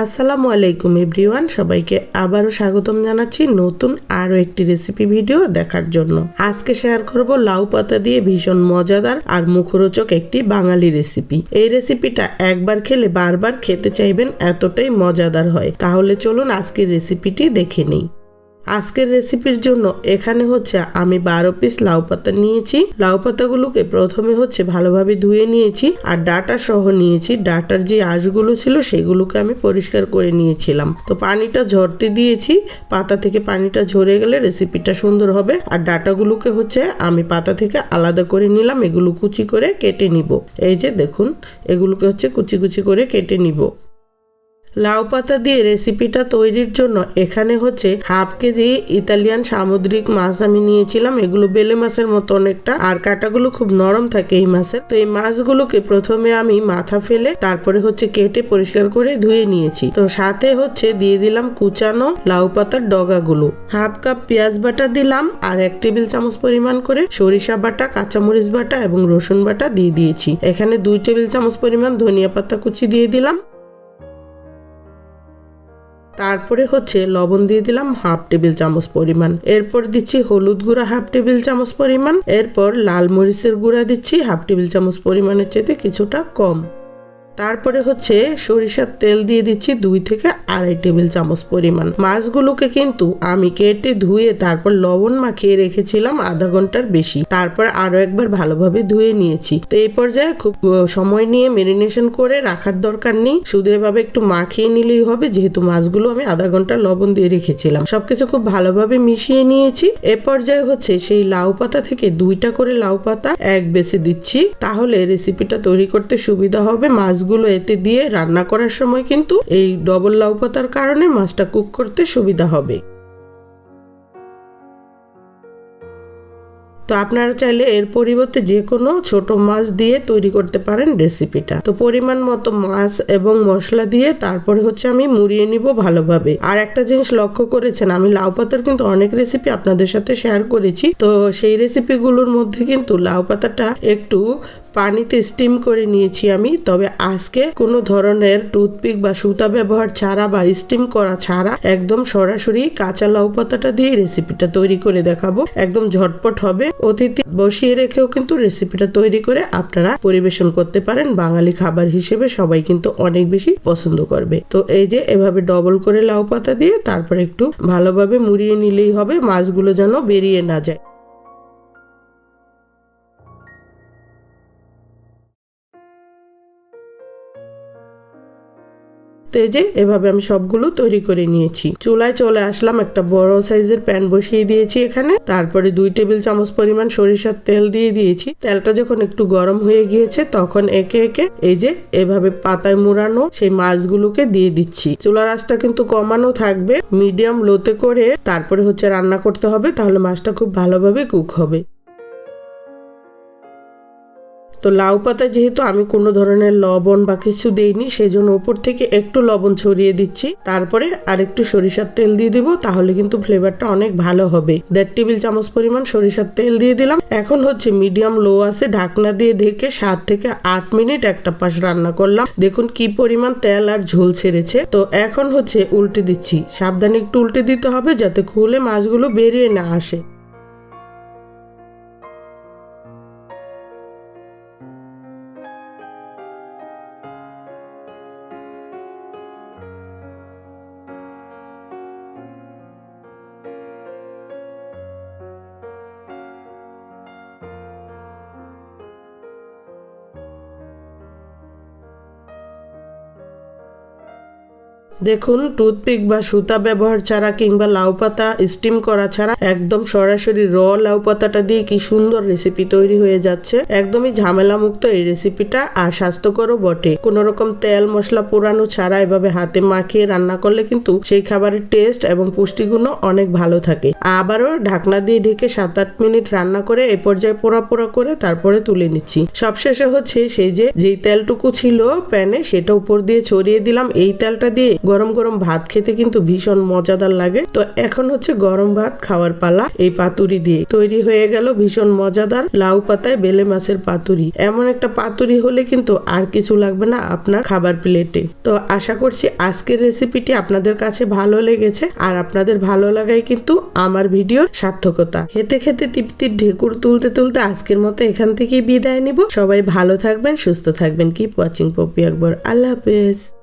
আসসালামু আলাইকুম এভরিওয়ান, সবাইকে আবারও স্বাগতম জানাচ্ছি নতুন আরও একটি রেসিপি ভিডিও দেখার জন্য। আজকে শেয়ার করব লাউ পাতা দিয়ে ভীষণ মজাদার আর মুখরোচক একটি বাঙালি রেসিপি। এই রেসিপিটা একবার খেলে বারবার খেতে চাইবেন, এতটাই মজাদার হয়। তাহলে চলুন আজকের রেসিপিটি দেখে নিই। আজকের রেসিপির জন্য এখানে হচ্ছে আমি বারো পিস লাউ পাতা নিয়েছি। লাউ পাতাগুলোকে প্রথমে হচ্ছে ভালোভাবে ধুয়ে নিয়েছি আর ডাটা সহ নিয়েছি। ডাটার যে আঁশগুলো ছিল সেগুলোকে আমি পরিষ্কার করে নিয়েছিলাম। তো পানিটা ঝরতে দিয়েছি। পাতা থেকে পানিটা ঝরে গেলে রেসিপিটা সুন্দর হবে। আর ডাটাগুলোকে হচ্ছে আমি পাতা থেকে আলাদা করে নিলাম। এগুলো কুচি করে কেটে নিব। এই যে দেখুন, এগুলোকে হচ্ছে কুচি কুচি করে কেটে নিব। লাউ পাতা দিয়ে রেসিপিটা তৈরির জন্য এখানে হচ্ছে হাফ কেজি ইতালিয়ান সামুদ্রিক মাছ আমি নিয়েছিলাম। এগুলো বেলে মাছের মতো অনেকটা। আর কাটাগুলো খুব নরম থাকে এই মাছের। তো এই মাছগুলোকে প্রথমে আমি মাথা ফেলে তারপরে হচ্ছে কেটে পরিষ্কার করে ধুয়ে নিয়েছি। তো সাথে হচ্ছে দিয়ে দিলাম কুচানো লাউ পাতার ডগাগুলো। হাফ কাপ পেঁয়াজ বাটা দিলাম আর এক টেবিল চামচ পরিমাণ করে সরিষা বাটা, কাঁচামরিচ বাটা এবং রসুন বাটা দিয়ে দিয়েছি। এখানে দুই টেবিল চামচ পরিমাণ ধনিয়া পাতা কুচি দিয়ে দিলাম। তারপরে হচ্ছে লবণ দিয়ে দিলাম হাফ টেবিল চামচ পরিমাণ। এরপর দিচ্ছি হলুদ গুঁড়া হাফ টেবিল চামচ পরিমাণ। এরপর লাল মরিচের গুঁড়া দিচ্ছি হাফ টেবিল চামচ পরিমাণের চেয়ে কিছুটা কম। তারপরে হচ্ছে সরিষার তেল দিয়ে দিচ্ছি দুই থেকে আড়াই টেবিল চামচ পরিমাণ। মাছগুলোকে কিন্তু আমি কেটে ধুয়ে তারপর লবণ মাখিয়ে রেখেছিলাম আধা ঘণ্টার বেশি। তারপর আরও একবার ভালোভাবে ধুয়ে নিয়েছি। তো এই পর্যায়ে খুব সময় নিয়ে মেরিনেশন করে রাখার দরকার নেই। শুধু এভাবে একটু মাখিয়ে নিলেই হবে, যেহেতু মাছগুলো আমি আধা ঘণ্টা লবণ দিয়ে রেখেছিলাম। সবকিছু খুব ভালোভাবে মিশিয়ে নিয়েছি। এ পর্যায়ে হচ্ছে সেই লাউ পাতা থেকে দুইটা করে লাউ পাতা এক বেছে দিচ্ছি। তাহলে রেসিপিটা তৈরি করতে সুবিধা হবে। মাছ মাছগুলো এতে দিয়ে রান্না করার সময় কিন্তু এই ডবল লাউ পাতার কারণে মাছটা কুক করতে সুবিধা হবে। তো আপনারা চাইলে এর পরিবর্তে যে কোনো ছোট মাছ দিয়ে তৈরি করতে পারেন রেসিপিটা তো পরিমাণ মতো মাছ এবং মশলা দিয়ে তারপরে হচ্ছে আমি মুড়িয়ে নিব ভালোভাবে। আর একটা জিনিস লক্ষ্য করেছেন, আমি লাউ পাতার কিন্তু অনেক রেসিপি আপনাদের সাথে শেয়ার করেছি। তো সেই রেসিপিগুলোর মধ্যে কিন্তু লাউ পাতাটা একটু পানিতে স্টিম করে নিয়েছি আমি, তবে আজকে কোনো ধরনের টুথপিক বা সুতা ব্যবহার ছাড়া বা স্টিম করা ছাড়া একদম সরাসরি কাঁচা লাউ পাতাটা দিয়ে রেসিপিটা তৈরি করে দেখাবো। একদম ঝটপট হবে। অতিথি বসিয়ে রেখেও কিন্তু রেসিপিটা তৈরি করে আপনারা পরিবেশন করতে পারেন। বাঙালি খাবার হিসেবে সবাই কিন্তু অনেক বেশি পছন্দ করবে। তো এই যে এভাবে ডবল করে লাউ পাতা দিয়ে তারপর একটু ভালোভাবে মুড়িয়ে নিলেই হবে, মাছগুলো যেন বেরিয়ে না যায়। তো এই যে এভাবে আমি সবগুলো তৈরি করে নিয়েছি। চুলায় চলে আসলাম একটা বড় সাইজের প্যান বসিয়ে দিয়েছি এখানে। তারপরে দুই টেবিল চামচ পরিমাণ সরিষার তেল দিয়ে দিয়েছি। তেলটা যখন একটু গরম হয়ে গিয়েছে, তখন একে একে এই যে এভাবে পাতায় মুড়ানো সেই মাছগুলোকে দিয়ে দিচ্ছি। চুলার আঁচটা কিন্তু কমানো থাকবে। মিডিয়াম লোতে করে তারপরে হচ্ছে রান্না করতে হবে, তাহলে মাছটা খুব ভালোভাবে কুক হবে। তো লাউ পাতা যেহেতু আমি কোনো ধরনের লবণ বা কিছু দেইনি সেই জন্য উপর থেকে একটু লবণ ছড়িয়ে দিচ্ছি। তারপরে আর একটু সরিষার তেল দিয়ে দিব, তাহলে কিন্তু ফ্লেভারটা অনেক ভালো হবে। দেড় টেবিল চামচ পরিমাণ সরিষার তেল দিয়ে দিলাম। এখন হচ্ছে মিডিয়াম লো আছে, ঢাকনা দিয়ে ঢেকে সাত থেকে আট মিনিট একটা পাশ রান্না করলাম। দেখুন কি পরিমাণ তেল আর ঝোল ছেড়েছে। তো এখন হচ্ছে উল্টে দিচ্ছি। সাবধানে একটু উল্টে দিতে হবে যাতে খুলে মাছগুলো বেরিয়ে না আসে। দেখুন, টুথপিক বা সুতা ব্যবহার ছাড়া কিংবা লাউ পাতা, স্টিম করা ছাড়া একদম সরাসরি র লাউ পাতাটা দিয়ে কি সুন্দর রেসিপি তৈরি হয়ে যাচ্ছে। একদমই ঝামেলা মুক্ত এই রেসিপিটা আর স্বাস্থ্যকরও বটে। কোন রকম তেল, মশলা পোড়ানো ছাড়া এভাবে হাতে মাখিয়ে রান্না করলে কিন্তু সেই খাবারের টেস্ট এবং পুষ্টিগুণ অনেক ভালো থাকে। আবারও ঢাকনা দিয়ে ঢেকে সাত আট মিনিট রান্না করে এ পর্যায়ে পোড়া পোড়া করে তারপরে তুলে নিচ্ছি। সবশেষে হচ্ছে সেই যে, যেই তেলটুকু ছিল প্যানে সেটা উপর দিয়ে ছড়িয়ে দিলাম। এই তেলটা দিয়ে গরম গরম ভাত খেতে কিন্তু ভীষণ মজাদার লাগে। তো এখন হচ্ছে গরম ভাত খাওয়ার পালা এই পাতুরি দিয়ে। তৈরি হয়ে গেল ভীষণ মজাদার লাউ পাতায় বেলে মাছের পাতুরি। এমন একটা পাতুরি হলে কিন্তু আর কিছু লাগবে না আপনার খাবার প্লেটে। তো আশা করছি আজকের রেসিপিটি আপনাদের কাছে ভালো লেগেছে আর আপনাদের ভালো লাগাই কিন্তু আমার ভিডিওর সার্থকতা। খেতে খেতে তৃপ্তির ঢেকুর তুলতে তুলতে আজকের মতো এখান থেকেই বিদায় নিব। সবাই ভালো থাকবেন, সুস্থ থাকবেন। কিপ ওয়াচিং পপি আকবর আল্লাহ হাফেজ।